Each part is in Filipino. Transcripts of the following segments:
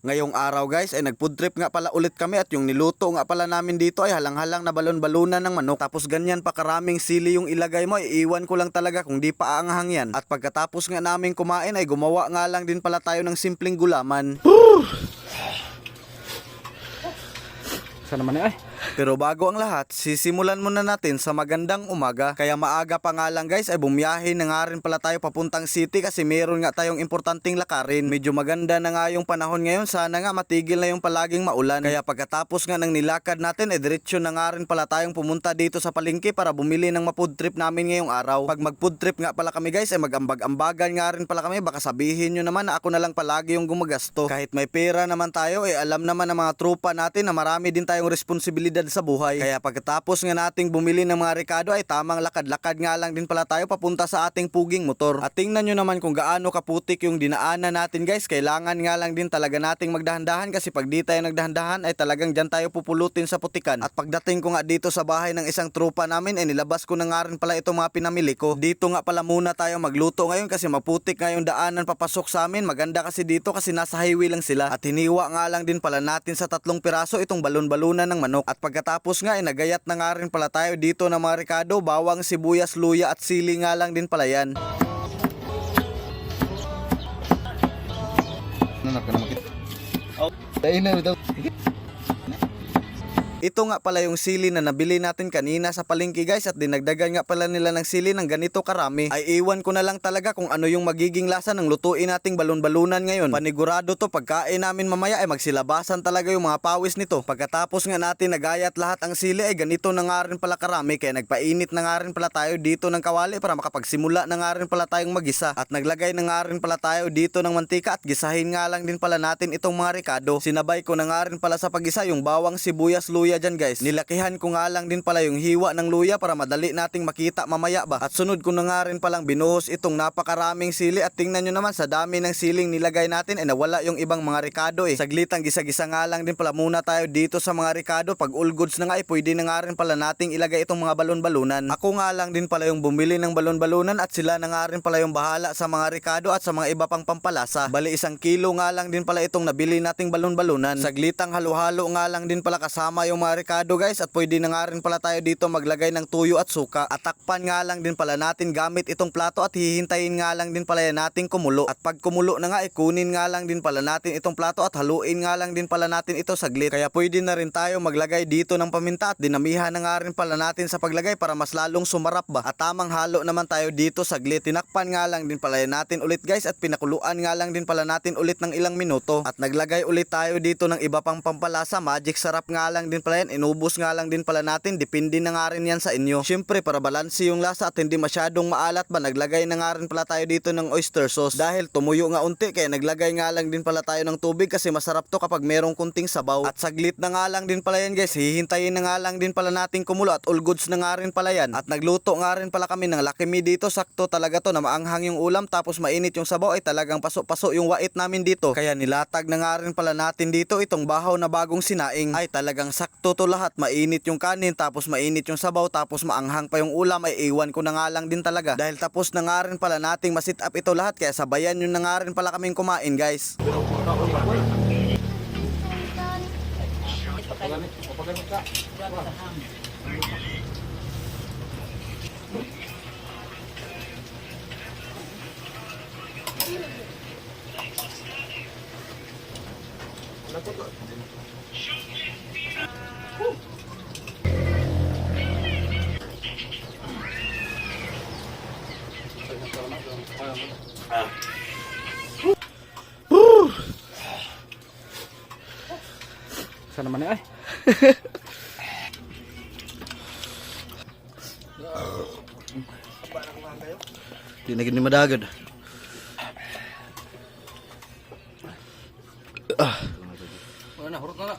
Ngayong araw guys ay nag-food trip nga pala ulit kami at yung niluto nga pala namin dito ay halang-halang na balon-balunan ng manok. Tapos ganyan pa karaming sili yung ilagay mo, iiwan ko lang talaga kung di pa aanghang yan. At pagkatapos nga namin kumain ay gumawa nga lang din pala tayo ng simpleng gulaman. Sana man ay. Pero bago ang lahat, sisimulan muna natin sa magandang umaga. Kaya maaga pa nga lang guys ay bumiyahe na nga rin pala tayo papuntang city kasi meron nga tayong importanteng lakarin. Medyo maganda na nga yung panahon ngayon. Sana nga matigil na yung palaging maulan. Kaya pagkatapos nga ng nilakad natin, eh diretsyo na nga rin pala tayong pumunta dito sa palengke para bumili ng ma-food trip namin ngayong araw. Pag mag-food trip nga pala kami guys, ay magambag-ambagan nga rin pala kami. Baka sabihin nyo naman na ako na lang palagi yung gumagasto. Kahit may pera naman tayo, eh alam naman ng mga tropa natin na marami din tayong responsibilidad sa buhay. Kaya pagkatapos nga nating bumili ng mga rekado ay tamang lakad-lakad nga lang din pala tayo papunta sa ating puging motor. At tingnan nyo naman kung gaano kaputik yung dinaanan natin guys. Kailangan nga lang din talaga nating magdahan-dahan kasi pag di tayo nagdahan-dahan ay talagang dyan tayo pupulutin sa putikan. At pagdating ko nga dito sa bahay ng isang tropa namin ay nilabas ko na nga rin pala itong mga pinamili ko. Dito nga pala muna tayo magluto ngayon kasi maputik nga yung daanan papasok sa amin. Maganda kasi dito kasi nasa highway lang sila. At hiniwa nga lang din pala natin sa tatlong piraso itong balon-balunan ng manok. At pagkatapos nga ay nagayat na nga rin pala tayo dito ng mga rekado, bawang, sibuyas, luya at sili nga lang din pala yan. Nanap ka na makit. Oh. Dahil na ito. Nga pala yung sili na nabili natin kanina sa palengke guys at dinagdagan nga pala nila ng sili ng ganito karami. Ay iwan ko na lang talaga kung ano yung magiging lasa ng lutuin nating balon-balunan ngayon. Panigurado to pagkain namin mamaya ay magsilabasan talaga yung mga pawis nito. Pagkatapos nga natin nagayat lahat ang sili ay ganito na nga rin pala karami kaya nagpainit na nga rin pala tayo dito ng kawali para makapagsimula na nga rin pala tayong magisa. At naglagay na nga rin pala tayo dito ng mantika at gisahin nga lang din pala natin itong mga rekado. Sinabay ko na nga rin pala sa pagisa yung bawang, sibuyas, luya dyan guys. Nilakihan ko nga lang din pala yung hiwa ng luya para madali nating makita mamaya ba. At sunod ko na nga rin palang binuhos itong napakaraming sili at tingnan nyo naman sa dami ng siling nilagay natin ay nawala yung ibang mga rekado eh. Saglitang gisa-gisa nga lang din pala muna tayo dito sa mga rekado. Pag all goods na nga eh pwede na nga rin pala nating ilagay itong mga balon-balunan. Ako nga lang din pala yung bumili ng balon-balunan at sila na nga rin pala yung bahala sa mga rekado at sa mga iba pang pampalasa. Bali isang kilo nga lang din pala itong nabili nating balon-balunan. Saglitang halo-halo nga lang din pala kasama yung mga rekado guys at pwede na nga rin pala tayo dito maglagay ng tuyo at suka. At takpan nga lang din pala natin gamit itong plato at hihintayin nga lang din pala yan nating kumulo. At pag kumulo na nga eh kunin nga lang din pala natin itong plato at haluin nga lang din pala natin ito saglit. Kaya pwede na rin tayo maglagay dito ng paminta at dinamihan na nga rin pala natin sa paglagay para mas lalong sumarap ba. At tamang halo naman tayo dito saglit. Tinakpan nga lang din pala natin ulit guys at pinakuluan nga lang din pala natin ulit ng ilang minuto. At naglagay ulit tayo dito ng iba pang pampalasa. Magic sarap nga lang din pala yan. Inubos nga lang din pala natin. Depende na nga rin yan sa inyo. Siyempre para balanse yung lasa at hindi masyadong maalat ba naglagay na nga rin pala tayo dito ng oyster sauce. Dahil tumuyo nga unti kaya naglagay nga lang din pala tayo ng tubig kasi masarap to kapag merong kunting sabaw. At saglit na nga lang din pala yan guys. Hihintayin na nga lang din pala natin kumulo at all goods na nga rin pala yan. At nagluto nga rin pala kami ng lakimi dito. Sakto talaga to na maanghang yung ulam tapos mainit yung sabaw ay talagang paso-paso yung wait namin dito. Kaya nilatag na nga rin pala natin dito itong bahaw na bagong sinaing. Ay talagang sakto to lahat. Mainit yung kanin tapos mainit yung sabaw tapos maanghang pa yung ulam ay iwan ko na nga lang din talaga. Dahil tapos na nga rin pala nating masit up ito lahat kaya sabayan yun na nga rin pala kaming kumain guys. Sana man ay. Tinagin ni madagad. Wala na, hurot na na.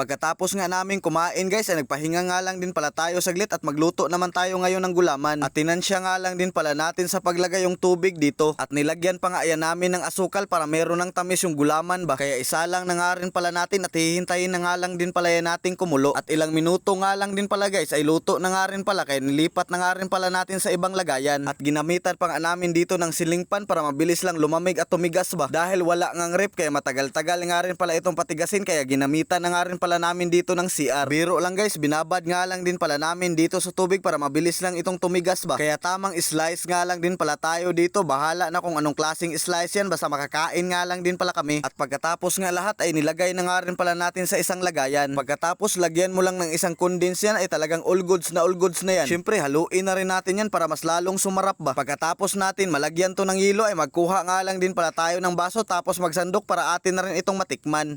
Pagkatapos nga namin kumain guys ay nagpahinga nga lang din pala tayo saglit at magluto naman tayo ngayon ng gulaman. At tinansya nga lang din pala natin sa paglagay yung tubig dito. At nilagyan pa nga yan namin ng asukal para meron ng tamis yung gulaman ba. Kaya isa lang na nga rin pala natin at hihintayin na nga lang din pala yan natin kumulo. At ilang minuto nga lang din pala guys ay luto na nga rin pala kaya nilipat na nga rin pala natin sa ibang lagayan. At ginamitan pa nga namin dito ng silingpan para mabilis lang lumamig at tumigas ba. Dahil wala ngang rep kaya matagal-tagal nga rin pala itong patigasin kaya ginamitan na nga rin pala namin dito ng CR. Biro lang guys, binabad nga lang din pala namin dito sa tubig para mabilis lang itong tumigas ba. Kaya tamang slice nga lang din pala tayo dito. Bahala na kung anong klaseng slice yan basta makakain nga lang din pala kami. At pagkatapos nga lahat ay nilagay na nga rin pala natin sa isang lagayan. Pagkatapos lagyan mo lang ng isang condense yan ay talagang all goods na all goods na yan. Siyempre haluin na rin natin yan para mas lalong sumarap ba. Pagkatapos natin malagyan to ng hilo ay magkuha nga lang din pala tayo ng baso tapos magsandok para atin na rin itong matikman.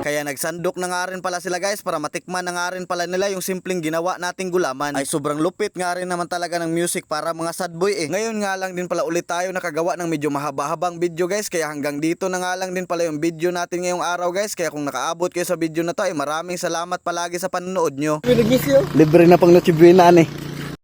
Kaya nagsandok na nga rin pala sila guys para matikman na nga rin pala nila yung simpleng ginawa nating gulaman. Ay sobrang lupit nga rin naman talaga ng music para mga sad boy eh. Ngayon nga lang din pala ulit tayo nakagawa ng medyo mahaba-habang video guys. Kaya hanggang dito na nga lang din pala yung video natin ngayong araw guys. Kaya kung nakaabot kayo sa video na to ay maraming salamat palagi sa panonood nyo. Pinagisyo! Libre na pang noche buena eh.